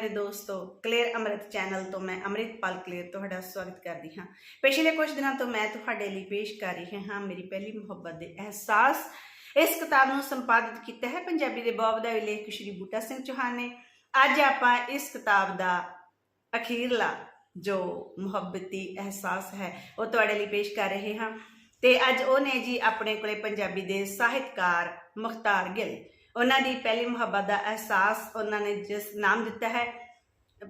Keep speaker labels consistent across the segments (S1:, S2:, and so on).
S1: ਪਿਆਰੇ ਦੋਸਤੋ ਕਲੀਅਰ ਅੰਮ੍ਰਿਤ ਚੈਨਲ ਤੋਂ ਮੈਂ ਅੰਮ੍ਰਿਤਪਾਲ ਕਲੀਅਰ ਤੁਹਾਡਾ ਸਵਾਗਤ ਕਰਦੀ ਹਾਂ। ਪਿਛਲੇ ਕੁਝ ਦਿਨਾਂ ਤੋਂ ਮੈਂ ਤੁਹਾਡੇ ਲਈ ਪੇਸ਼ ਕਰ ਰਹੀ ਹਾਂ ਮੇਰੀ ਪਹਿਲੀ ਮੁਹੱਬਤ ਦੇ ਅਹਿਸਾਸ। ਇਸ ਕਿਤਾਬ ਨੂੰ ਸੰਪਾਦਿਤ ਕੀਤਾ ਹੈ ਪੰਜਾਬੀ ਦੇ ਬੌਬ ਦਾ ਲੇਖਕ ਸ਼੍ਰੀ ਬੂਟਾ ਸਿੰਘ ਚੌਹਾਨ ਨੇ। ਅੱਜ ਆਪਾਂ ਇਸ ਕਿਤਾਬ ਦਾ ਅਖੀਰਲਾ ਜੋ ਮੁਹੱਬਤੀ ਅਹਿਸਾਸ ਹੈ, ਉਹ ਤੁਹਾਡੇ ਲਈ ਪੇਸ਼ ਕਰ ਰਹੇ ਹਾਂ। ਤੇ ਅੱਜ ਉਹ ਨੇ ਜੀ ਆਪਣੇ ਕੋਲੇ ਪੰਜਾਬੀ ਦੇ ਸਾਹਿਤਕਾਰ ਮੁਖਤਾਰ ਗਿੱਲ ਉਹਨਾਂ ਦੀ ਪਹਿਲੀ ਮੁਹੱਬਤ ਦਾ ਅਹਿਸਾਸ ਉਹਨਾਂ ਨੇ ਜਿਸ ਨਾਮ ਦਿੱਤਾ ਹੈ,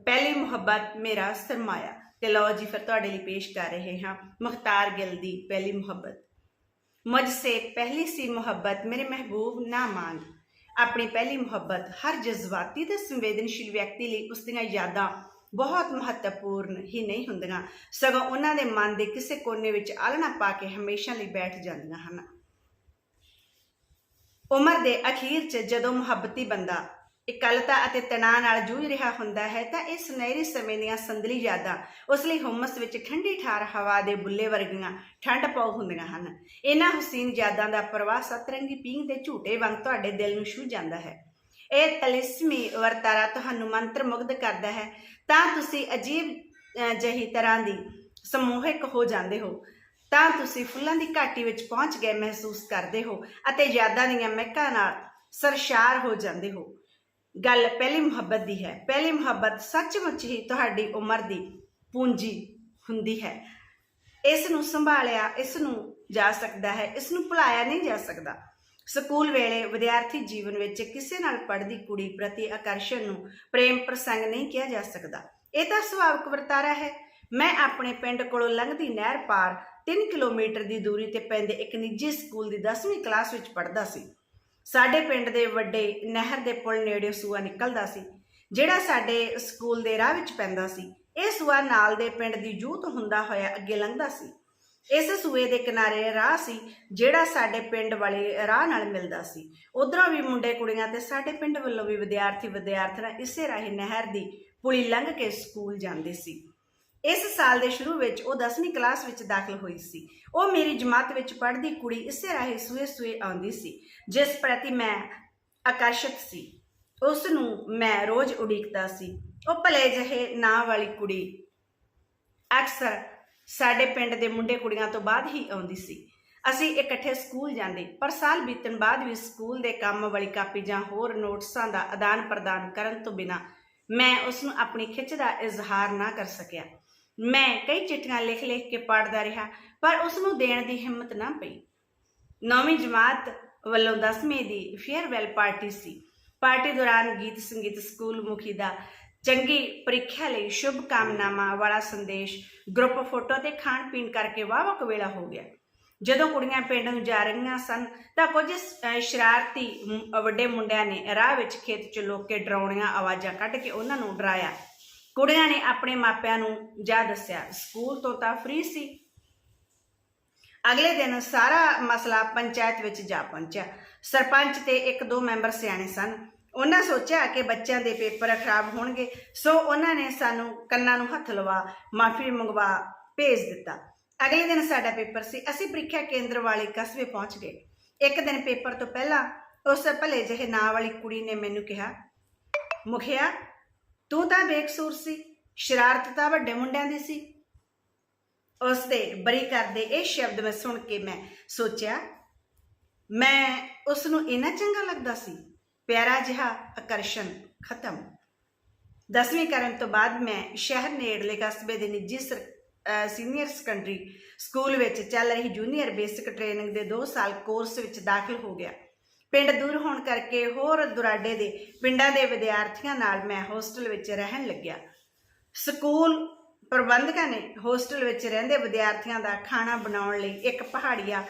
S1: ਪਹਿਲੀ ਮੁਹੱਬਤ ਮੇਰਾ ਸਰਮਾਇਆ। ਤੇ ਲਓ ਜੀ, ਫਿਰ ਤੁਹਾਡੇ ਲਈ ਪੇਸ਼ ਕਰ ਰਹੇ ਹਾਂ ਮੁਖਤਾਰ ਗਿਲ ਦੀ ਪਹਿਲੀ ਮੁਹੱਬਤ। ਮੁਝ ਸੇ ਪਹਿਲੀ ਸੀ ਮੁਹੱਬਤ, ਮੇਰੇ ਮਹਿਬੂਬ ਨਾ ਮਾਨ ਆਪਣੀ ਪਹਿਲੀ ਮੁਹੱਬਤ ਹਰ ਜਜ਼ਬਾਤੀ ਤੇ ਸੰਵੇਦਨਸ਼ੀਲ ਵਿਅਕਤੀ ਲਈ ਉਸ ਦੀਆਂ ਯਾਦਾਂ ਬਹੁਤ ਮਹੱਤਵਪੂਰਨ ਹੀ ਨਹੀਂ ਹੁੰਦੀਆਂ। ਸਗੋਂ ਉਹਨਾਂ ਦੇ ਮਨ ਦੇ ਕਿਸੇ ਕੋਨੇ ਵਿੱਚ ਆਲਣਾ ਪਾ ਕੇ ਹਮੇਸ਼ਾ ਲਈ ਬੈਠ ਜਾਂਦੀਆਂ ਹਨ। ਉਮਰ ਦੇ ਅਖੀਰ 'ਚ ਜਦੋਂ ਮੁਹੱਬਤੀ ਬੰਦਾ ਇਕੱਲਤਾ ਅਤੇ ਤਣਾਅ ਨਾਲ ਜੂਝ ਰਿਹਾ ਹੁੰਦਾ ਹੈ ਤਾਂ ਇਹ ਸੁਨਹਿਰੀ ਸਮੇਂ ਦੀਆਂ ਸੰਦਲੀ ਯਾਦਾਂ ਉਸ ਲਈ ਹੁਮਸ ਵਿੱਚ ਠੰਡੀ ਠਾਰ ਹਵਾ ਦੇ ਬੁੱਲੇ ਵਰਗੀਆਂ ਠੰਡ ਪਾਉ ਹੁੰਦੀਆਂ ਹਨ। ਇਹਨਾਂ ਹਸੀਨ ਯਾਦਾਂ ਦਾ ਪ੍ਰਵਾਹ ਸਤਰੰਗੀ ਪੀਂਘ ਦੇ ਝੂਟੇ ਵਾਂਗ ਤੁਹਾਡੇ ਦਿਲ ਨੂੰ ਛੂ ਜਾਂਦਾ ਹੈ। ਇਹ ਤਲਿਸਮੀ ਵਰਤਾਰਾ ਤੁਹਾਨੂੰ ਮੰਤਰ ਮੁਗਧ ਕਰਦਾ ਹੈ ਤਾਂ ਤੁਸੀਂ ਅਜੀਬ ਅਹ, ਜਿਹੀ ਤਰ੍ਹਾਂ ਦੀ ਸਮੂਹਿਕ ਹੋ ਜਾਂਦੇ ਹੋ। ਤਾਂ ਤੁਸੀਂ ਫੁੱਲਾਂ ਦੀ ਘਾਟੀ ਵਿੱਚ ਪਹੁੰਚ ਗਏ ਮਹਿਸੂਸ ਕਰਦੇ ਹੋ ਅਤੇ ਯਾਦਾਂ ਦੀਆਂ ਮਹਿਕਾਂ ਨਾਲ ਸਰਸ਼ਾਰ ਹੋ ਜਾਂਦੇ ਹੋ। ਗੱਲ ਪਹਿਲੀ ਮੁਹੱਬਤ ਦੀ ਹੈ। ਪਹਿਲੀ ਮੁਹੱਬਤ ਸੱਚਮੁੱਚ ਹੀ ਤੁਹਾਡੀ ਉਮਰ ਦੀ ਪੂੰਜੀ ਹੁੰਦੀ ਹੈ। ਇਸ ਨੂੰ ਸੰਭਾਲਿਆ, ਇਸ ਨੂੰ ਜਾ ਸਕਦਾ ਹੈ, ਇਸ ਨੂੰ ਭੁਲਾਇਆ ਨਹੀਂ ਜਾ ਸਕਦਾ। ਸਕੂਲ ਵੇਲੇ ਵਿਦਿਆਰਥੀ ਜੀਵਨ ਵਿੱਚ ਕਿਸੇ ਨਾਲ ਪੜ੍ਹਦੀ ਕੁੜੀ ਪ੍ਰਤੀ ਆਕਰਸ਼ਣ ਨੂੰ ਪ੍ਰੇਮ ਪ੍ਰਸੰਗ ਨਹੀਂ ਕਿਹਾ ਜਾ ਸਕਦਾ। ਇਹ ਤਾਂ ਸੁਭਾਵਿਕ ਵਰਤਾਰਾ ਹੈ। ਮੈਂ ਆਪਣੇ ਪਿੰਡ ਕੋਲੋਂ ਲੰਘਦੀ ਨਹਿਰ ਪਾਰ 3 ਕਿਲੋਮੀਟਰ ਦੀ ਦੂਰੀ ਤੇ ਪੈਂਦੇ ਇੱਕ ਨਿੱਜੀ ਸਕੂਲ ਦੀ 10ਵੀਂ ਕਲਾਸ ਵਿੱਚ ਪੜ੍ਹਦਾ ਸੀ। ਸਾਡੇ ਪਿੰਡ ਦੇ ਵੱਡੇ ਨਹਿਰ ਦੇ ਪੁਲ ਨੇੜੇ ਸੂਆ ਨਿਕਲਦਾ ਸੀ, ਜਿਹੜਾ ਸਾਡੇ ਸਕੂਲ ਦੇ ਰਾਹ ਵਿੱਚ ਪੈਂਦਾ ਸੀ। ਇਹ ਸੂਆ ਨਾਲ ਦੇ ਪਿੰਡ ਦੀ ਜੂਤ ਹੁੰਦਾ ਹੋਇਆ ਅੱਗੇ ਲੰਘਦਾ ਸੀ। ਇਸ ਸੂਏ ਦੇ ਕਿਨਾਰੇ ਰਾਹ ਸੀ, ਜਿਹੜਾ ਸਾਡੇ ਪਿੰਡ ਵਾਲੇ ਰਾਹ ਨਾਲ ਮਿਲਦਾ ਸੀ। ਉਧਰੋਂ ਵੀ ਮੁੰਡੇ ਕੁੜੀਆਂ ਤੇ ਸਾਡੇ ਪਿੰਡ ਵੱਲੋਂ ਵੀ ਵਿਦਿਆਰਥੀ ਵਿਦਿਆਰਥਣਾਂ ਇਸੇ ਰਾਹੀਂ ਨਹਿਰ ਦੀ ਪੁਲੀ ਲੰਘ ਕੇ ਸਕੂਲ ਜਾਂਦੇ ਸੀ। ਇਸ ਸਾਲ ਦੇ ਸ਼ੁਰੂ ਵਿੱਚ ਉਹ 10ਵੀਂ ਕਲਾਸ ਵਿੱਚ ਦਾਖਲ ਹੋਈ ਸੀ। ਉਹ ਮੇਰੀ ਜਮਾਤ ਵਿੱਚ ਪੜ੍ਹਦੀ ਕੁੜੀ ਇਸੇ ਰਾਹੀਂ ਸੂਏ ਸੂਏ ਆਉਂਦੀ ਸੀ, ਜਿਸ ਪ੍ਰਤੀ ਮੈਂ ਆਕਰਸ਼ਿਤ ਸੀ। ਉਸ ਨੂੰ ਮੈਂ ਰੋਜ਼ ਉਡੀਕਦਾ ਸੀ। ਉਹ ਭਲੇ ਜਿਹੇ ਨਾਂ ਵਾਲੀ ਕੁੜੀ ਅਕਸਰ ਸਾਡੇ ਪਿੰਡ ਦੇ ਮੁੰਡੇ ਕੁੜੀਆਂ ਤੋਂ ਬਾਅਦ ਹੀ ਆਉਂਦੀ ਸੀ। ਅਸੀਂ ਇਕੱਠੇ ਸਕੂਲ ਜਾਂਦੇ, ਪਰ ਸਾਲ ਬੀਤਣ ਬਾਅਦ ਵੀ ਸਕੂਲ ਦੇ ਕੰਮ ਵਾਲੀ ਕਾਪੀ ਜਾਂ ਹੋਰ ਨੋਟਸਾਂ ਦਾ ਆਦਾਨ ਪ੍ਰਦਾਨ ਕਰਨ ਤੋਂ ਬਿਨਾ ਮੈਂ ਉਸ ਨੂੰ ਆਪਣੀ ਖਿੱਚ ਦਾ ਇਜ਼ਹਾਰ ਨਾ ਕਰ ਸਕਿਆ। ਮੈਂ ਕਈ ਚਿੱਠੀਆਂ ਲਿਖ ਲਿਖ ਕੇ ਪੜ੍ਹਦਾ ਰਿਹਾ, ਪਰ ਉਸ ਨੂੰ ਦੇਣ ਦੀ ਹਿੰਮਤ ਨਾ ਪਈ। ਨੌਵੀਂ ਜਮਾਤ ਵੱਲੋਂ 10ਵੀਂ ਦੀ ਫੇਅਰਵੈਲ ਪਾਰਟੀ ਸੀ। ਪਾਰਟੀ ਦੌਰਾਨ ਗੀਤ ਸੰਗੀਤ ਸਕੂਲ ਮੁਖੀ ਦਾ ਚੰਗੀ ਪ੍ਰੀਖਿਆ ਲਈ ਸ਼ੁਭ ਕਾਮਨਾਵਾਂ ਵਾਲਾ ਸੰਦੇਸ਼ ਗਰੁੱਪ ਫੋਟੋ ਤੇ ਖਾਣ ਪੀਣ ਕਰਕੇ ਵਾਹਵਾ ਕਵੇਲਾ ਹੋ ਗਿਆ। ਜਦੋਂ ਕੁੜੀਆਂ ਪਿੰਡ ਨੂੰ ਜਾ ਰਹੀਆਂ ਸਨ, ਤਾਂ ਕੁਝ ਸ਼ਰਾਰਤੀ ਵੱਡੇ ਮੁੰਡਿਆਂ ਨੇ ਰਾਹ ਵਿੱਚ ਖੇਤ 'ਚ ਲੋਕ ਕੇ ਡਰਾਉਣੀਆਂ ਆਵਾਜ਼ਾਂ ਕੱਢ ਕੇ ਉਹਨਾਂ ਨੂੰ ਡਰਾਇਆ। ਕੁੜੀਆਂ ਨੇ ਆਪਣੇ ਮਾਪਿਆਂ ਨੂੰ ਜਾ ਦੱਸਿਆ। ਸਕੂਲ ਤੋਂ ਤਾਂ ਫ੍ਰੀ ਸੀ। ਅਗਲੇ ਦਿਨ ਸਾਰਾ ਮਸਲਾ ਪੰਚਾਇਤ ਵਿੱਚ ਜਾ ਪਹੁੰਚਿਆ। ਸਰਪੰਚ ਤੇ ਇੱਕ ਦੋ ਮੈਂਬਰ ਸਿਆਣੇ ਸਨ। ਉਹਨਾਂ ਸੋਚਿਆ ਕਿ ਬੱਚਿਆਂ ਦੇ ਪੇਪਰ ਖਰਾਬ ਹੋਣਗੇ, ਸੋ ਉਹਨਾਂ ਨੇ ਸਾਨੂੰ ਕੰਨਾਂ ਨੂੰ ਹੱਥ ਲਵਾ ਮਾਫੀ ਮੰਗਵਾ ਭੇਜ ਦਿੱਤਾ। ਅਗਲੇ ਦਿਨ ਸਾਡਾ ਪੇਪਰ ਸੀ। ਅਸੀਂ ਪ੍ਰੀਖਿਆ ਕੇਂਦਰ ਵਾਲੇ ਕਸਬੇ ਪਹੁੰਚ ਗਏ। ਇੱਕ ਦਿਨ ਪੇਪਰ ਤੋਂ ਪਹਿਲਾਂ ਉਸ ਭਲੇ ਜਿਹੇ ਨਾਂ ਵਾਲੀ ਕੁੜੀ ਨੇ ਮੈਨੂੰ ਕਿਹਾ, ਮੁਖਿਆ ਤੂੰ ਤਾਂ ਬੇਕਸੂਰ ਸੀ, ਸ਼ਰਾਰਤ ਤਾਂ ਵੱਡੇ ਮੁੰਡਿਆਂ ਦੀ ਸੀ। ਉਸ ਦੇ ਬਰੀ ਕਰਦੇ ਇਹ ਸ਼ਬਦ ਮੈਂ ਸੁਣ ਕੇ ਮੈਂ ਸੋਚਿਆ, ਮੈਂ ਉਸ ਨੂੰ ਇੰਨਾ ਚੰਗਾ ਲੱਗਦਾ ਸੀ, ਪਿਆਰਾ ਜਿਹਾ ਆਕਰਸ਼ਣ ਖਤਮ। ਦਸਵੀਂ ਕਰਨ ਤੋਂ ਬਾਅਦ ਮੈਂ ਸ਼ਹਿਰ ਨੇੜਲੇ ਕਸਬੇ ਦੇ ਨਿੱਜੀ ਸਰ- ਸੀਨੀਅਰ ਸੈਕੰਡਰੀ ਸਕੂਲ ਵਿੱਚ ਚੱਲ ਰਹੀ ਜੂਨੀਅਰ ਬੇਸਿਕ ਟ੍ਰੇਨਿੰਗ ਦੇ 2 ਸਾਲ ਕੋਰਸ ਵਿੱਚ ਦਾਖਲ ਹੋ ਗਿਆ। ਪਿੰਡ ਦੂਰ ਹੋਣ ਕਰਕੇ ਹੋਰ ਦੁਰਾਡੇ ਦੇ ਪਿੰਡਾਂ ਦੇ ਵਿਦਿਆਰਥੀਆਂ ਨਾਲ ਮੈਂ ਹੋਸਟਲ ਵਿੱਚ ਰਹਿਣ ਲੱਗਿਆ। ਸਕੂਲ ਪ੍ਰਬੰਧਕਾਂ ਨੇ ਹੋਸਟਲ ਵਿੱਚ ਰਹਿੰਦੇ ਵਿਦਿਆਰਥੀਆਂ ਦਾ ਖਾਣਾ ਬਣਾਉਣ ਲਈ ਇੱਕ ਪਹਾੜੀਆ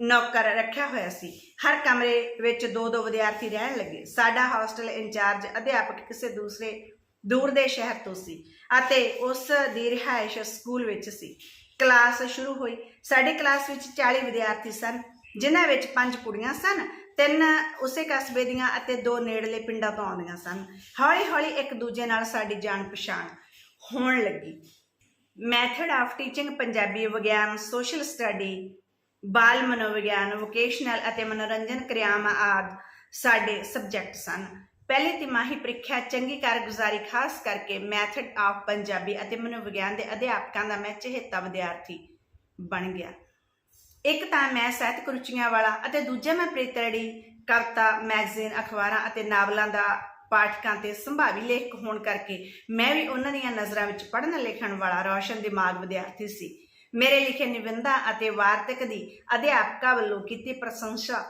S1: ਨੌਕਰ ਰੱਖਿਆ ਹੋਇਆ ਸੀ। ਹਰ ਕਮਰੇ ਵਿੱਚ ਦੋ ਦੋ ਵਿਦਿਆਰਥੀ ਰਹਿਣ ਲੱਗੇ। ਸਾਡਾ ਹੋਸਟਲ ਇੰਚਾਰਜ ਅਧਿਆਪਕ ਕਿਸੇ ਦੂਸਰੇ ਦੂਰ ਦੇ ਸ਼ਹਿਰ ਤੋਂ ਸੀ ਅਤੇ ਉਸ ਦੀ ਰਿਹਾਇਸ਼ ਸਕੂਲ ਵਿੱਚ ਸੀ। ਕਲਾਸ ਸ਼ੁਰੂ ਹੋਈ। ਸਾਡੀ ਕਲਾਸ ਵਿੱਚ 40 ਵਿਦਿਆਰਥੀ ਸਨ, ਜਿਨ੍ਹਾਂ ਵਿੱਚ ਪੰਜ ਕੁੜੀਆਂ ਸਨ। ਤਿੰਨ ਉਸੇ ਕਸਬੇ ਦੀਆਂ ਅਤੇ ਦੋ ਨੇੜਲੇ ਪਿੰਡਾਂ ਤੋਂ ਆਉਂਦੀਆਂ ਸਨ। ਹੌਲੀ ਹੌਲੀ ਇੱਕ ਦੂਜੇ ਨਾਲ ਸਾਡੀ ਜਾਣ ਪਛਾਣ ਹੋਣ ਲੱਗੀ। ਮੈਥਡ ਆਫ ਟੀਚਿੰਗ, ਪੰਜਾਬੀ ਵਿਗਿਆਨ, ਸੋਸ਼ਲ ਸਟੱਡੀ, ਬਾਲ ਮਨੋਵਿਗਿਆਨ, ਵੋਕੇਸ਼ਨਲ ਅਤੇ ਮਨੋਰੰਜਨ ਕਿਰਿਆਵਾਂ ਆਦਿ ਸਾਡੇ ਸਬਜੈਕਟ ਸਨ। ਪਹਿਲੀ ਤਿਮਾਹੀ ਪ੍ਰੀਖਿਆ ਚੰਗੀ ਕਾਰਗੁਜ਼ਾਰੀ ਖਾਸ ਕਰਕੇ ਮੈਥਡ ਆਫ ਪੰਜਾਬੀ ਅਤੇ ਮਨੋਵਿਗਿਆਨ ਦੇ ਅਧਿਆਪਕਾਂ ਦਾ ਮੈਂ ਚਹੇਤਾ ਵਿਦਿਆਰਥੀ ਬਣ ਗਿਆ। ਇੱਕ ਤਾਂ ਮੈਂ ਸਾਹਿਤਕ ਰੁਚੀਆਂ ਵਾਲਾ ਅਤੇ ਦੂਜਾ ਮੈਂ ਪ੍ਰੀਤੜੀ ਕਵਿਤਾ ਮੈਗਜ਼ੀਨ, ਅਖਬਾਰਾਂ ਅਤੇ ਨਾਵਲਾਂ ਦਾ ਪਾਠਕਾਂ ਤੇ ਸੰਭਾਵੀ ਲੇਖਕ ਹੋਣ ਕਰਕੇ ਮੈਂ ਵੀ ਉਹਨਾਂ ਦੀਆਂ ਨਜ਼ਰਾਂ ਵਿੱਚ ਪੜ੍ਹਨ ਲਿਖਣ ਵਾਲਾ ਰੌਸ਼ਨ ਦਿਮਾਗ ਵਿਦਿਆਰਥੀ ਸੀ। ਮੇਰੇ ਲਿਖੇ ਨਿਬੰਧਾਂ ਅਤੇ ਵਾਰਤਕ ਦੀ ਅਧਿਆਪਕਾਂ ਵੱਲੋਂ ਕੀਤੀ ਪ੍ਰਸ਼ੰਸਾ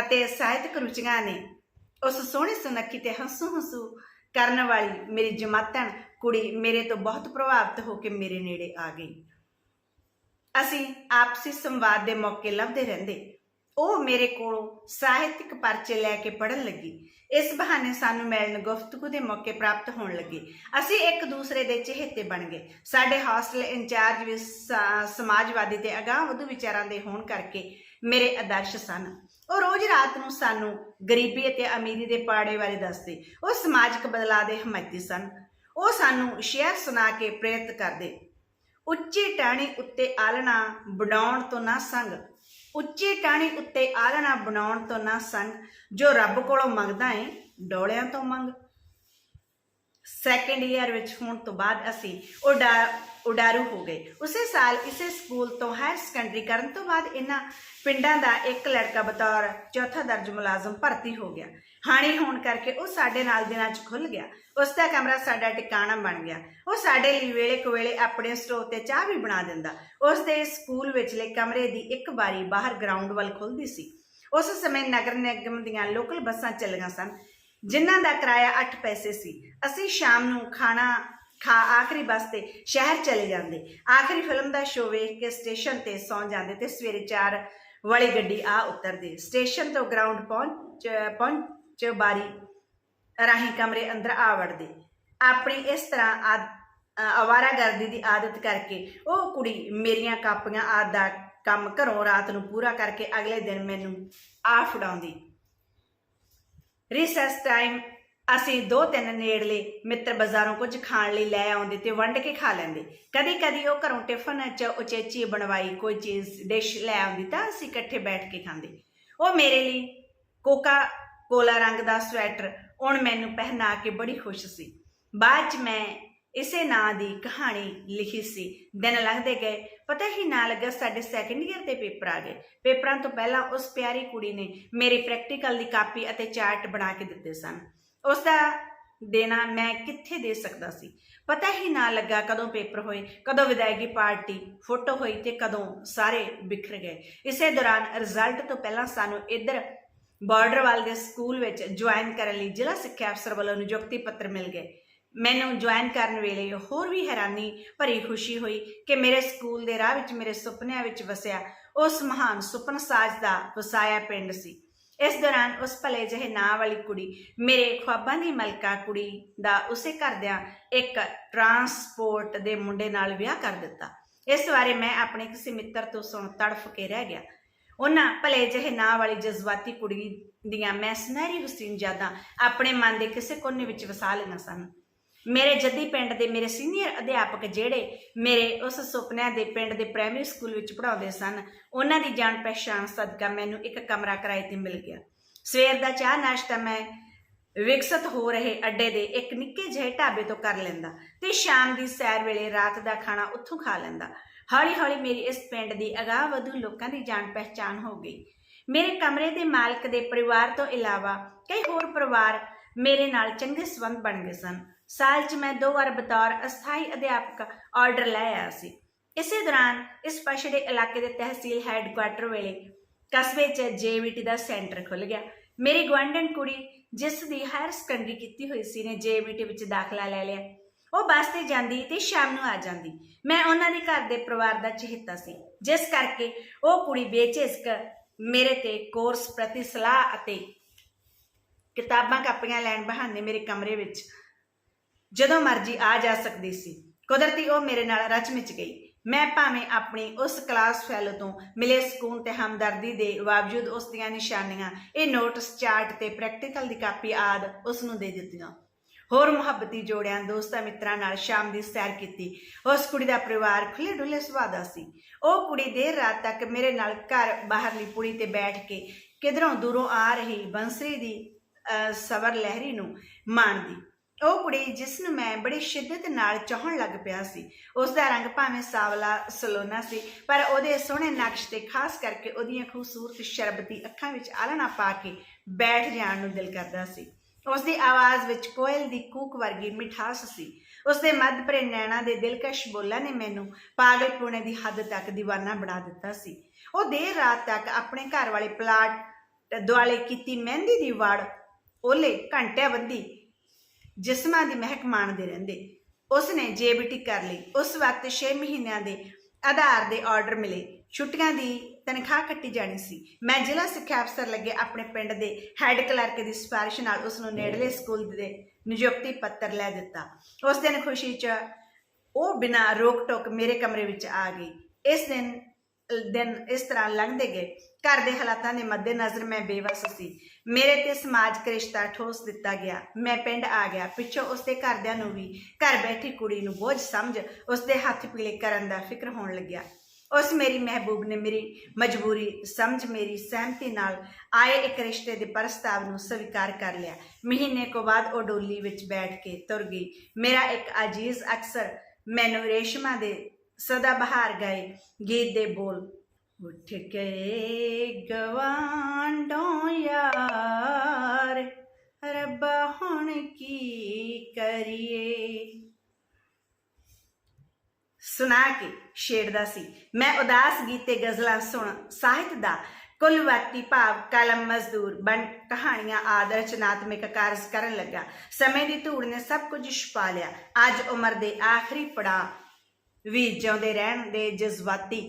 S1: ਅਤੇ ਸਾਹਿਤਕ ਰੁਚੀਆਂ ਨੇ ਉਸ ਸੋਹਣੀ ਸੁਨੱਖੀ ਤੇ ਹੰਸੂ ਹੰਸੂ ਕਰਨ ਵਾਲੀ ਮੇਰੀ ਜਮਾਤਣ ਕੁੜੀ ਮੇਰੇ ਤੋਂ ਬਹੁਤ ਪ੍ਰਭਾਵਿਤ ਹੋ ਕੇ ਮੇਰੇ ਨੇੜੇ ਆ ਗਈ। ਅਸੀਂ ਆਪਸੀ ਸੰਵਾਦ ਦੇ ਮੌਕੇ ਲੱਭਦੇ ਰਹਿੰਦੇ। ਉਹ ਮੇਰੇ ਕੋਲੋਂ ਸਾਹਿਤਿਕ ਪਰਚੇ ਲੈ ਕੇ ਪੜਨ ਲੱਗੀ। ਇਸ ਬਹਾਨੇ ਸਾਨੂੰ ਮਿਲਣ ਗੁਫ਼ਤਗੂ ਦੇ ਮੌਕੇ ਪ੍ਰਾਪਤ ਹੋਣ ਲੱਗੇ। ਅਸੀਂ ਇੱਕ ਦੂਸਰੇ ਦੇ ਚਹੇਤੇ ਬਣ ਗਏ। ਸਾਡੇ ਹੌਸਟਲ ਇੰਚਾਰਜ ਵੀ ਸਮਾਜਵਾਦੀ ਤੇ ਅਗਾਂਹ ਵਧੂ ਵਿਚਾਰਾਂ ਦੇ ਹੋਣ ਕਰਕੇ ਮੇਰੇ ਆਦਰਸ਼ ਸਨ। ਉਹ ਰੋਜ਼ ਰਾਤ ਨੂੰ ਸਾਨੂੰ ਗਰੀਬੀ ਅਤੇ ਅਮੀਰੀ ਦੇ ਪਾੜੇ ਬਾਰੇ ਦੱਸਦੇ। ਉਹ ਸਮਾਜਿਕ ਬਦਲਾਅ ਦੇ ਹਮਾਇਤੀ ਸਨ। ਉਹ ਸਾਨੂੰ ਸ਼ੇਅਰ ਸੁਣਾ ਕੇ ਪ੍ਰੇਰਿਤ ਕਰਦੇ। ਉੱਚੀ ਟਾਹਣੀ ਉੱਤੇ ਆਲਣਾ ਬਣਾਉਣ ਤੋਂ ਨਾ ਸੰਗ। ਉੱਚੀ ਟਾਹਣੀ ਉੱਤੇ ਆਲਣਾ ਬਣਾਉਣ ਤੋਂ ਨਾ ਸੰਗ। ਜੋ ਰੱਬ ਕੋਲੋਂ ਮੰਗਦਾ ਏ, ਡੋਲਿਆਂ ਤੋਂ ਮੰਗ। ਸੈਕੰਡ ਈਅਰ ਵਿੱਚ ਹੋਣ ਤੋਂ ਬਾਅਦ ਅਸੀਂ ਉਡਾ, ਉਡਾਰੂ ਹੋ ਗਏ। ਉਸੇ ਸਾਲ ਇਸੇ ਸਕੂਲ ਤੋਂ ਹਾਇਰ ਸੈਕੰਡਰੀ ਕਰਨ ਤੋਂ ਬਾਅਦ ਇਹਨਾਂ ਪਿੰਡਾਂ ਦਾ ਇੱਕ ਲੜਕਾ ਬਤੌਰ ਚੌਥਾ ਦਰਜ ਮੁਲਾਜ਼ਮ ਭਰਤੀ ਹੋ ਗਿਆ। ਹਾਣੀ ਹੋਣ ਕਰਕੇ ਉਹ ਸਾਡੇ ਨਾਲ ਦਿਨਾਂ 'ਚ ਖੁੱਲ ਗਿਆ। ਉਸ ਦਾ ਕਮਰਾ ਸਾਡਾ ਟਿਕਾਣਾ ਬਣ ਗਿਆ। ਉਹ ਸਾਡੇ ਲਈ ਵੇਲੇ ਕੁਵੇਲੇ ਆਪਣੇ ਸਟੋਵ ਤੇ ਚਾਹ ਵੀ ਬਣਾ ਦਿੰਦਾ। ਉਸ ਦੇ ਸਕੂਲ ਵਿਚਲੇ ਕਮਰੇ ਦੀ ਇੱਕ ਵਾਰੀ ਬਾਹਰ ਗਰਾਊਂਡ ਵੱਲ ਖੁੱਲਦੀ ਸੀ। ਉਸ ਸਮੇਂ ਨਗਰ ਨਿਗਮ ਦੀਆਂ ਲੋਕਲ ਬੱਸਾਂ ਚੱਲੀਆਂ ਸਨ, ਜਿਨ੍ਹਾਂ ਦਾ ਕਿਰਾਇਆ 8 ਪੈਸੇ ਸੀ। ਅਸੀਂ ਸ਼ਾਮ ਨੂੰ ਖਾਣਾ ਖਾ ਆਖਰੀ ਬੱਸ ਤੇ ਸ਼ਹਿਰ ਚਲੇ ਜਾਂਦੇ। ਆਖਰੀ ਫਿਲਮ ਦਾ ਸ਼ੋਅ ਵੇਖ ਕੇ ਸਟੇਸ਼ਨ ਤੇ ਸੌਂ ਜਾਂਦੇ ਤੇ ਸਵੇਰੇ 4 ਵਾਲੀ ਗੱਡੀ ਆ ਉਤਰਦੇ। ਸਟੇਸ਼ਨ ਤੋਂ ਗਰਾਊਂਡ ਪਹੁੰਚ ਪਹੁੰਚ ਬਾਰੀ ਰਾਹੀਂ ਕਮਰੇ ਅੰਦਰ ਆ ਵੜਦੀ। ਆਪਣੀ ਇਸ ਤਰ੍ਹਾਂ ਆਦ- ਅਵਾਰਾਗਰਦੀ ਦੀ ਆਦਤ ਕਰਕੇ ਉਹ ਕੁੜੀ ਮੇਰੀਆਂ ਕਾਪੀਆਂ ਆਦ ਦਾ ਕੰਮ ਘਰੋਂ ਰਾਤ ਨੂੰ ਪੂਰਾ ਕਰਕੇ ਅਗਲੇ ਦਿਨ ਮੈਨੂੰ ਆ ਫੜਾਉਂਦੀ। ਰਿਸੈਸ ਟਾਈਮ ਅਸੀਂ ਦੋ ਤਿੰਨ ਨੇੜਲੇ ਮਿੱਤਰ ਬਾਜ਼ਾਰੋਂ ਕੁਝ ਖਾਣ ਲਈ ਲੈ ਆਉਂਦੇ ਤੇ ਵੰਡ ਕੇ ਖਾ ਲੈਂਦੇ। ਕਦੀ ਕਦੀ ਉਹ ਘਰੋਂ ਟਿਫਨ 'ਚ ਉਚੇਚੀ ਬਣਵਾਈ ਕੋਈ ਚੀਜ਼, ਡਿਸ਼ ਲੈ ਆਉਂਦੀ ਤਾਂ ਅਸੀਂ ਇਕੱਠੇ ਬੈਠ ਕੇ ਖਾਂਦੇ। ਉਹ ਮੇਰੇ ਲਈ ਕੋਕਾ ਕੋਲਾ ਰੰਗ ਦਾ ਸਵੈਟਰ ਹੁਣ ਮੈਨੂੰ ਪਹਿਨਾ ਕੇ ਬੜੀ ਖੁਸ਼ ਸੀ। ਬਾਅਦ 'ਚ ਮੈਂ ਇਸੇ ਨਾਂ ਦੀ ਕਹਾਣੀ ਲਿਖੀ ਸੀ। ਦਿਨ ਲੱਗਦੇ ਗਏ। ਪਤਾ ਹੀ ਨਾ ਲੱਗਾ ਸਾਡੇ ਸੈਕੰਡ ਈਅਰ ਦੇ ਪੇਪਰ ਆ ਗਏ। ਪੇਪਰਾਂ ਤੋਂ ਪਹਿਲਾਂ ਉਸ ਪਿਆਰੀ ਕੁੜੀ ਨੇ ਮੇਰੀ ਪ੍ਰੈਕਟੀਕਲ ਦੀ ਕਾਪੀ ਅਤੇ ਚਾਰਟ ਬਣਾ ਕੇ ਦਿੱਤੇ ਸਨ। ਉਸ ਦਾ ਦੇਣਾ ਮੈਂ ਕਿੱਥੇ ਦੇ ਸਕਦਾ ਸੀ? ਪਤਾ ਹੀ ਨਾ ਲੱਗਾ ਕਦੋਂ ਪੇਪਰ ਹੋਏ, ਕਦੋਂ ਵਿਦਾਇਗੀ ਪਾਰਟੀ ਫੋਟੋ ਹੋਈ ਤੇ ਕਦੋਂ ਸਾਰੇ ਬਿਖਰ ਗਏ। ਇਸੇ ਦੌਰਾਨ ਰਿਜ਼ਲਟ ਤੋਂ ਪਹਿਲਾਂ ਸਾਨੂੰ ਇੱਧਰ ਬਾਰਡਰ ਦੇ ਸਕੂਲ ਵਿੱਚ ਜੁਆਇਨ ਕਰਨ ਲਈ ਜ਼ਿਲ੍ਹਾ ਸਿੱਖਿਆ ਅਫਸਰ ਵੱਲੋਂ ਨਿਯੁਕਤੀ ਪੱਤਰ ਮਿਲ ਗਏ। ਮੈਨੂੰ ਜੁਆਇਨ ਕਰਨ ਵੇਲੇ ਹੋਰ ਵੀ ਹੈਰਾਨੀ ਭਰੀ ਖੁਸ਼ੀ ਹੋਈ ਕਿ ਮੇਰੇ ਸਕੂਲ ਦੇ ਰਾਹ ਵਿੱਚ ਮੇਰੇ ਸੁਪਨਿਆਂ ਵਿੱਚ ਵਸਿਆ ਉਸ ਮਹਾਨ ਸੁਪਨ ਸਾਜ ਦਾ ਵਸਾਇਆ ਪਿੰਡ ਸੀ। ਇਸ ਦੌਰਾਨ ਉਸ ਭਲੇ ਜਿਹੇ ਨਾਂ ਵਾਲੀ ਕੁੜੀ, ਮੇਰੇ ਖੁਆਬਾਂ ਦੀ ਮਲਕਾ ਕੁੜੀ ਦਾ ਉਸੇ ਘਰਦਿਆਂ ਇੱਕ ਟਰਾਂਸਪੋਰਟ ਦੇ ਮੁੰਡੇ ਨਾਲ ਵਿਆਹ ਕਰ ਦਿੱਤਾ। ਇਸ ਬਾਰੇ ਮੈਂ ਆਪਣੇ ਕਿਸੇ ਮਿੱਤਰ ਤੋਂ ਸੁਣ ਤੜਫ ਕੇ ਰਹਿ ਗਿਆ। ਉਹਨਾਂ ਭਲੇ ਜਿਹੇ ਨਾਂ ਵਾਲੀ ਜਜ਼ਬਾਤੀ ਕੁੜੀ ਦੀਆਂ ਮੈਂ ਸੁਨਹਿਰੀ ਹਸੀਨ ਯਾਦਾਂ ਆਪਣੇ ਮਨ ਦੇ ਕਿਸੇ ਕੋਨੇ ਵਿੱਚ ਵਸਾ ਲਈਆਂ ਸਨ ਮੇਰੇ ਜੱਦੀ ਪਿੰਡ ਦੇ ਮੇਰੇ ਸੀਨੀਅਰ ਅਧਿਆਪਕ ਜਿਹੜੇ ਮੇਰੇ ਉਸ ਸੁਪਨਿਆਂ ਦੇ ਪਿੰਡ ਦੇ ਪ੍ਰਾਇਮਰੀ ਸਕੂਲ ਵਿੱਚ ਪੜ੍ਹਾਉਂਦੇ ਸਨ, ਉਹਨਾਂ ਦੀ ਜਾਣ ਪਛਾਣ ਸਦਕਾ ਮੈਨੂੰ ਇੱਕ ਕਮਰਾ ਕਿਰਾਏ ਤੇ ਮਿਲ ਗਿਆ। ਸਵੇਰ ਦਾ ਚਾਹ ਨਾਸ਼ਤਾ ਮੈਂ ਵਿਕਸਤ ਹੋ ਰਹੇ ਅੱਡੇ ਦੇ ਇੱਕ ਨਿੱਕੇ ਜਿਹੇ ਢਾਬੇ ਤੋਂ ਕਰ ਲੈਂਦਾ ਤੇ ਸ਼ਾਮ ਦੀ ਸੈਰ ਵੇਲੇ ਰਾਤ ਦਾ ਖਾਣਾ ਉੱਥੋਂ ਖਾ ਲੈਂਦਾ। ਹੌਲੀ ਹੌਲੀ ਮੇਰੀ ਇਸ ਪਿੰਡ ਦੀ ਅਗਾਹ ਵਧੂ ਲੋਕਾਂ ਦੀ ਜਾਣ ਪਹਿਚਾਣ ਹੋ ਗਈ। ਮੇਰੇ ਕਮਰੇ ਦੇ ਮਾਲਕ ਦੇ ਪਰਿਵਾਰ ਤੋਂ ਇਲਾਵਾ ਕਈ ਹੋਰ ਪਰਿਵਾਰ ਮੇਰੇ ਨਾਲ ਚੰਗੇ ਸੰਬੰਧ ਬਣ ਗਏ ਸਨ। ਸਾਲ 'ਚ ਮੈਂ ਦੋ ਵਾਰ ਬਤੌਰ ਅਸਥਾਈ ਅਧਿਆਪਕ ਆਰਡਰ ਲੈ ਆਇਆ ਸੀ। ਇਸੇ ਦੌਰਾਨ ਇਸ ਪਛੜੇ ਇਲਾਕੇ ਦੇ ਤਹਿਸੀਲ ਹੈੱਡਕੁਆਟਰ ਵੇਲੇ ਕਸਬੇ 'ਚ ਜੇਵੀਟੀ ਦਾ ਸੈਂਟਰ ਖੁੱਲ ਗਿਆ। ਮੇਰੀ ਗਵਾਂਢਣ ਕੁੜੀ, ਜਿਸ ਦੀ ਹਾਇਰ ਸੈਕੰਡਰੀ ਕੀਤੀ ਹੋਈ ਸੀ, ਨੇ ਜੇਵੀਟੀ ਵਿੱਚ ਦਾਖਲਾ ਲੈ ਲਿਆ। ਉਹ ਬੱਸ ਤੇ ਜਾਂਦੀ ਤੇ ਸ਼ਾਮ ਨੂੰ ਆ ਜਾਂਦੀ। ਮੈਂ ਉਹਨਾਂ ਦੇ ਘਰ ਦੇ ਪਰਿਵਾਰ ਦਾ ਚਹੇਤਾ ਸੀ। ਜਿਸ ਕਰਕੇ ਉਹ ਕੁੜੀ ਬੇਚਿਸਕ ਮੇਰੇ ਤੇ ਕੋਰਸ ਪ੍ਰਤੀ ਸਲਾਹ ਅਤੇ ਕਿਤਾਬਾਂ ਕਾਪੀਆਂ ਲੈਣ ਬਹਾਨੇ ਮੇਰੇ ਕਮਰੇ ਵਿੱਚ ਜਦੋਂ ਮਰਜ਼ੀ ਆ ਜਾ ਸਕਦੀ ਸੀ। ਕੁਦਰਤੀ ਉਹ ਮੇਰੇ ਨਾਲ ਰਚ ਮਿਚ ਗਈ। ਮੈਂ ਭਾਵੇਂ ਆਪਣੀ ਉਸ ਕਲਾਸ ਫੈਲੋ ਤੋਂ ਮਿਲੇ ਸਕੂਨ ਤੇ ਹਮਦਰਦੀ ਦੇ ਬਾਵਜੂਦ ਉਸ ਦੀਆਂ ਨਿਸ਼ਾਨੀਆਂ, ਇਹ ਨੋਟਸ, ਚਾਰਟ ਤੇ ਪ੍ਰੈਕਟੀਕਲ ਦੀ ਕਾਪੀ ਆਦ ਉਸ ਨੂੰ ਦੇ ਦਿੱਤੀਆਂ। ਹੋਰ ਮੁਹੱਬਤੀ ਜੋੜਿਆਂ ਦੋਸਤਾਂ ਮਿੱਤਰਾਂ ਨਾਲ ਸ਼ਾਮ ਦੀ ਸੈਰ ਕੀਤੀ। ਉਸ ਕੁੜੀ ਦਾ ਪਰਿਵਾਰ ਖੁੱਲੇ ਡੁੱਲੇ ਸੁਭਾਅ ਦਾ ਸੀ। ਉਹ ਕੁੜੀ ਦੇਰ ਰਾਤ ਤੱਕ ਮੇਰੇ ਨਾਲ ਘਰ ਬਾਹਰਲੀ ਪੁੜੀ ਤੇ ਬੈਠ ਕੇ ਕਿਧਰੋਂ ਦੂਰੋਂ ਆ ਰਹੀ ਬੰਸਰੀ ਦੀ ਅਹ, ਸਵਰ ਲਹਿਰੀ ਨੂੰ ਮਾਣਦੀ। ਉਹ ਕੁੜੀ ਜਿਸ ਨੂੰ ਮੈਂ ਬੜੀ ਸ਼ਿੱਦਤ ਨਾਲ ਚਾਹਣ ਲੱਗ ਪਿਆ ਸੀ ਉਸ ਦਾ ਰੰਗ ਭਾਵੇਂ ਸਾਵਲਾ ਸਲੋਨਾ ਸੀ ਪਰ ਉਹਦੇ ਸੋਹਣੇ ਨਕਸ਼ ਤੇ ਖਾਸ ਕਰਕੇ ਉਹਦੀਆਂ ਖੂਬਸੂਰਤ ਸ਼ਰਬਤੀ ਅੱਖਾਂ ਵਿੱਚ ਆਲਣਾ ਪਾ ਕੇ ਬੈਠ ਜਾਣ ਨੂੰ ਦਿਲ ਕਰਦਾ ਸੀ। ਉਸ ਦੀ ਆਵਾਜ਼ ਵਿੱਚ ਕੋਇਲ ਦੀ ਕੂਕ ਵਰਗੀ ਮਿਠਾਸ ਸੀ। ਉਸ ਦੇ ਮੱਧ ਭਰੇ ਨੈਣਾ ਦੇ ਦਿਲਕਸ਼ ਬੋਲਾਂ ਨੇ ਮੈਨੂੰ ਪਾਗਲਪੁਣੇ ਦੀ ਹੱਦ ਤੱਕ دیਵਾਨਾ ਬਣਾ ਦਿੱਤਾ ਸੀ। ਉਹ ਦੇਰ ਰਾਤ ਤੱਕ ਆਪਣੇ ਘਰ ਵਾਲੇ ਪਲਾਟ ਦੁਆਲੇ ਕੀਤੀ ਮਹਿੰਦੀ ਦੀ ਵੜ ਓਲੇ ਘੰਟਿਆਂ ਬੱਧੀ ਜਿਸਮਾਂ ਦੀ ਮਹਿਕ ਮਾਣਦੇ ਰਹਿੰਦੇ। ਉਸ ਨੇ ਜੇਬੀਟੀ ਕਰ ਲਈ। ਉਸ ਵਕਤ 6 ਮਹੀਨਿਆਂ ਦੇ ਆਧਾਰ ਦੇ ਆਰਡਰ ਮਿਲੇ। ਛੁੱਟੀਆਂ ਦੀ ਤਨਖਾਹ ਕੱਟੀ ਜਾਣੀ ਸੀ। ਮੈਂ ਜ਼ਿਲ੍ਹਾ ਸਿੱਖਿਆ ਅਫਸਰ ਲੱਗੇ ਆਪਣੇ ਪਿੰਡ ਦੇ ਹੈੱਡ ਕਲਰਕ ਦੀ ਸਿਫਾਰਿਸ਼ ਨਾਲ ਉਸ ਨੂੰ ਨੇੜਲੇ ਸਕੂਲ ਦੇ ਨਿਯੁਕਤੀ ਪੱਤਰ ਲੈ ਦਿੱਤਾ। ਉਸ ਦਿਨ ਖੁਸ਼ੀ 'ਚ ਉਹ ਬਿਨਾਂ ਰੋਕ ਟੋਕ ਮੇਰੇ ਕਮਰੇ ਵਿੱਚ ਆ ਗਈ। ਇਸ ਦਿਨ ਦਿਨ ਇਸ ਤਰ੍ਹਾਂ ਲੰਘਦੇ ਗਏ। ਘਰ ਦੇ ਹਾਲਾਤਾਂ ਦੇ ਮੱਦੇਨਜ਼ਰ ਮੈਂ ਬੇਵਸ ਸੀ। ਮੇਰੇ ਤੇ ਸਮਾਜਿਕ ਰਿਸ਼ਤਾ ਠੋਸ ਦਿੱਤਾ ਗਿਆ। ਮੈਂ ਪਿੰਡ ਆ ਗਿਆ। ਪਿੱਛੋਂ ਉਸਦੇ ਘਰਦਿਆਂ ਨੂੰ ਵੀ ਘਰ ਬੈਠੀ ਕੁੜੀ ਨੂੰ ਬੋਝ ਸਮਝ ਉਸਦੇ ਹੱਥ ਪੀਲੇ ਕਰਨ ਦਾ ਫਿਕਰ ਹੋਣ ਲੱਗਿਆ। ਉਸ ਮੇਰੀ ਮਹਿਬੂਬ ਨੇ ਮੇਰੀ ਮਜਬੂਰੀ ਸਮਝ, ਮੇਰੀ ਸਹਿਮਤੀ ਨਾਲ ਆਏ ਇੱਕ ਰਿਸ਼ਤੇ ਦੇ ਪ੍ਰਸਤਾਵ ਨੂੰ ਸਵੀਕਾਰ ਕਰ ਲਿਆ। ਮਹੀਨੇ ਕੋ ਬਾਅਦ ਉਹ ਡੋਲੀ ਵਿੱਚ ਬੈਠ ਕੇ ਤੁਰ ਗਈ। ਮੇਰਾ ਇੱਕ ਅਜੀਜ਼ ਅਕਸਰ ਮੈਨੂੰ ਰੇਸ਼ਮਾ ਦੇ ਸਦਾ ਬਹਾਰ ਗਏ ਗੀਤ ਦੇ ਬੋਲ, ਉੱਠ ਕੇ ਗਵਾਂਡੋਂ ਯਾਰ, ਰੱਬਾ ਹੁਣ ਕੀ ਕਰੀਏ? ਸੁਣਾ ਕੇ ਛੇੜਦਾ ਸੀ। ਮੈਂ ਉਦਾਸ ਗੀਤ ਤੇ ਗਜ਼ਲਾਂ ਸੁਣ, ਸਾਹਿਤ ਦਾ ਕੁੱਲ ਭਾਵ ਕਲਮ ਮਜ਼ਦੂਰ ਬਣ ਕਹਾਣੀਆਂ ਆਦ ਰਚਨਾਤਮਕ ਕਾਰਜ ਕਰਨ ਲੱਗਾ। ਸਮੇਂ ਦੀ ਧੂੜ ਨੇ ਸਭ ਕੁਝ ਛੁਪਾ ਲਿਆ। ਅੱਜ ਉਮਰ ਦੇ ਆਖਰੀ ਪੜਾਅ ਵੀ ਜਿਉਂਦੇ ਰਹਿਣ ਦੇ ਜਜ਼ਬਾਤੀ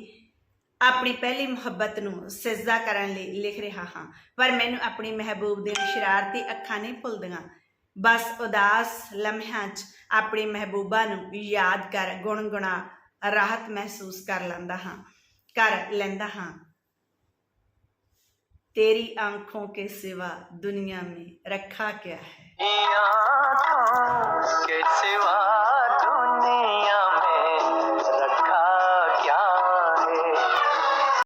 S1: ਆਪਣੀ ਪਹਿਲੀ ਮੁਹੱਬਤ ਨੂੰ ਸਜਾ ਕਰਨ ਲਈ ਲਿਖ ਰਿਹਾ ਹਾਂ। ਪਰ ਮੈਨੂੰ ਆਪਣੀ ਮਹਿਬੂਬ ਦੀਆਂ ਸ਼ਰਾਰਤੀ ਅੱਖਾਂ ਨਹੀਂ ਭੁੱਲਦੀਆਂ। ਬਸ ਉਦਾਸ ਲਮਹਿਆਂ 'ਚ ਆਪਣੀ ਮਹਿਬੂਬਾ ਨੂੰ ਯਾਦ ਕਰ ਗੁਣਗੁਣਾ राहत महसूस कर लादा हाँ कर लेंदा हाँ। तेरी आँखों के सिवा दुनिया में रखा क्या है?
S2: के सिवा दुनिया